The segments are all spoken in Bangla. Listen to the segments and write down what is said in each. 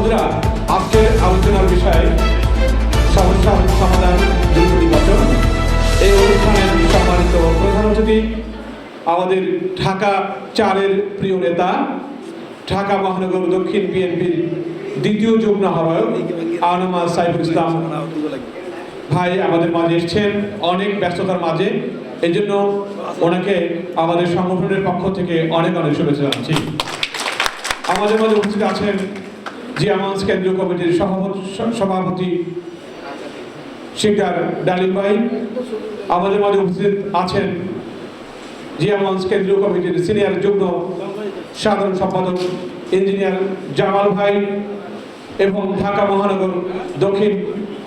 বন্ধুরা, আজকের আলোচনার বিষয় সমস্যা সমাধান দ্রুত নির্বাচন। এই অনুষ্ঠানের সম্মানিত প্রধান অতিথি, আমাদের ঢাকা চারের প্রিয় নেতা, ঢাকা মহানগর দক্ষিণ বিএনপির দ্বিতীয় যুগ্ম আহ্বায়ক আনমা সাইফুল ইসলাম। ভাই আমাদের মাঝে এসছেন, অনেক ব্যস্ততার মাঝে। এই জন্য ওনাকে আমাদের সংগঠনের পক্ষ থেকে অনেক অনেক শুভেচ্ছা জানাচ্ছি। আমাদের মাঝে উপস্থিত আছেন জিয়ামঞ্চ কেন্দ্রীয় কমিটির সভাপতি শিকদার ডালিম ভাই আমাদের মাঝে উপস্থিত আছেন। জিয়ামঞ্চ কেন্দ্রীয় কমিটির সিনিয়র যুগ্ম সাধারণ সম্পাদক ইঞ্জিনিয়ার জামাল ভাই এবং ঢাকা মহানগর দক্ষিণ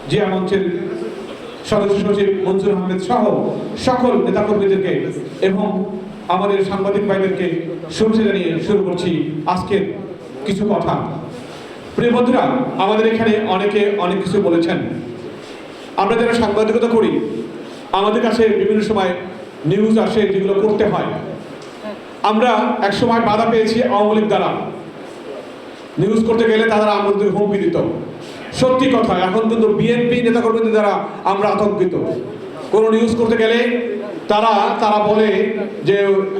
জিয়া মঞ্চের সদস্য সচিব মনসুর আহমেদ সহ সকল নেতাকর্মীদেরকে এবং আমাদের সাংবাদিক ভাইদেরকে শুভেচ্ছা জানিয়ে শুরু করছি আজকের কিছু কথা। প্রিয় বন্ধুরা, আমাদের এখানে অনেকে অনেক কিছু বলেছেন। আমরা যারা সাংবাদিকতা করি, আমাদের কাছে বিভিন্ন সময় নিউজ আসে যেগুলো করতে হয়। আমরা এক সময় বাধা পেয়েছি আওয়ামী লীগ দ্বারা। নিউজ করতে গেলে তারা আমাদের হুমকি দিত। সত্যি কথা, এখন কিন্তু বিএনপি নেতাকর্মীদের দ্বারা আমরা আতঙ্কিত। কোনো নিউজ করতে গেলে তারা তারা বলে যে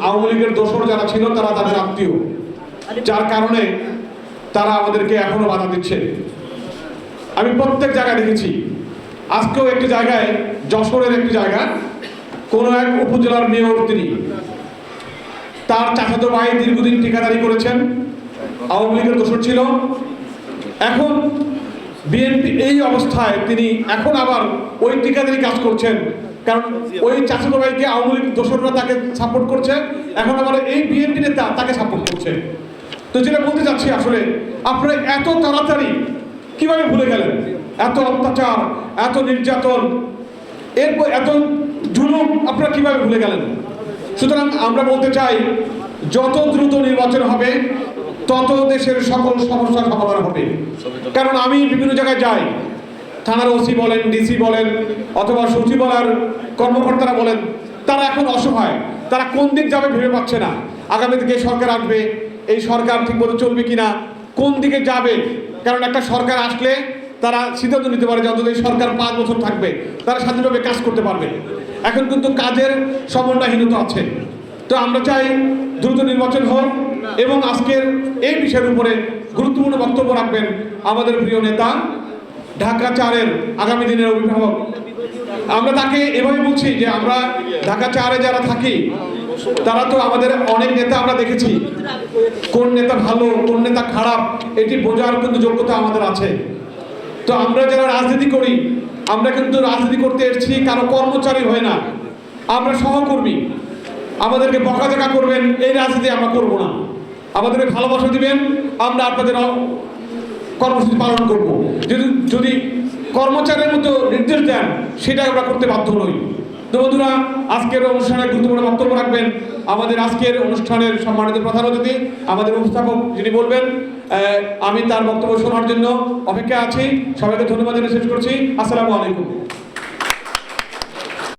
আওয়ামী লীগের দোষর যারা ছিল, তারা তাদের আত্মীয়। যার কারণে তারা আমাদেরকে এখনও বাধা দিচ্ছে। আমি প্রত্যেক জায়গায় দেখেছি। আজকেও একটি জায়গায়, যশোরের একটি জায়গা, কোনো এক উপজেলার মেয়র তিনি। তার চাচাতো ভাই দীর্ঘদিন ঠিকাদারি করেছেন, আওয়ামী লীগের দোষর ছিল। এখন বিএনপি এই অবস্থায় তিনি এখন আবার ওই ঠিকাদারি কাজ করছেন। কারণ ওই চাচাতো ভাইকে আওয়ামী লীগ দোসররা তাকে সাপোর্ট করছে। এখন আবার এই বিএনপি নেতা তাকে সাপোর্ট করছে। তো যেটা বলতে চাচ্ছি আসলে, আপনারা এত তাড়াতাড়ি কীভাবে ভুলে গেলেন? এত অত্যাচার, এত নির্যাতন, এরপর এত জুলুম, আপনারা কীভাবে ভুলে গেলেন? সুতরাং আমরা বলতে চাই, যত দ্রুত নির্বাচন হবে, তত দেশের সকল সমস্যার সমাধান হবে। কারণ আমি বিভিন্ন জায়গায় যাই। থানার ওসি বলেন, ডিসি বলেন, অথবা সচিবালয়ের কর্মকর্তারা বলেন, তারা এখন অসহায়। তারা কোন দিক যাবে ভেবে পাচ্ছে না। আগামী দিকে সরকার আসবে এই সরকার ঠিকমতো চলবে কিনা, কোন দিকে যাবে? কারণ একটা সরকার আসলে তারা সিদ্ধান্ত নিতে পারে যে অন্তত এই সরকার পাঁচ বছর থাকবে, তারা স্বাধীনভাবে কাজ করতে পারবে। এখন কিন্তু কাজের সমন্বয়হীনতা আছে। তো আমরা চাই দ্রুত নির্বাচন হোক এবং আজকের এই বিষয়ের উপরে গুরুত্বপূর্ণ বক্তব্য রাখবেন আমাদের প্রিয় নেতা, ঢাকা চারের আগামী দিনের অভিভাবক। আমরা তাকে এভাবে বলছি যে আমরা ঢাকা চারে যারা থাকি তারা তো আমাদের অনেক নেতা আমরা দেখেছি। কোন নেতা ভালো, কোন নেতা খারাপ, এটি বোঝার কিন্তু যোগ্যতা আমাদের আছে। তো আমরা যারা রাজনীতি করি, আমরা কিন্তু রাজনীতি করতে এসেছি, কারও কর্মচারী হয় না। আমরা সহকর্মী। আমাদেরকে বকা বকাঝকা করবেন, এই রাজনীতি আমরা করব না। আমাদেরকে ভালোবাসা দিবেন, আমরা আপনাদের কর্মসূচি পালন করব। যদি যদি কর্মচারীর মতো নির্দেশ দেন সেটা আমরা করতে বাধ্য নই। তো বন্ধুরা, আজকের অনুষ্ঠানে গুরুত্বপূর্ণ বক্তব্য রাখবেন আমাদের আজকের অনুষ্ঠানের সম্মানিত প্রধান অতিথি, আমাদের উপস্থাপক যিনি বলবেন আমি তার বক্তব্য শোনার জন্য অপেক্ষা আছি। সবাইকে ধন্যবাদ জানিয়ে শেষ করছি। আসসালামু আলাইকুম।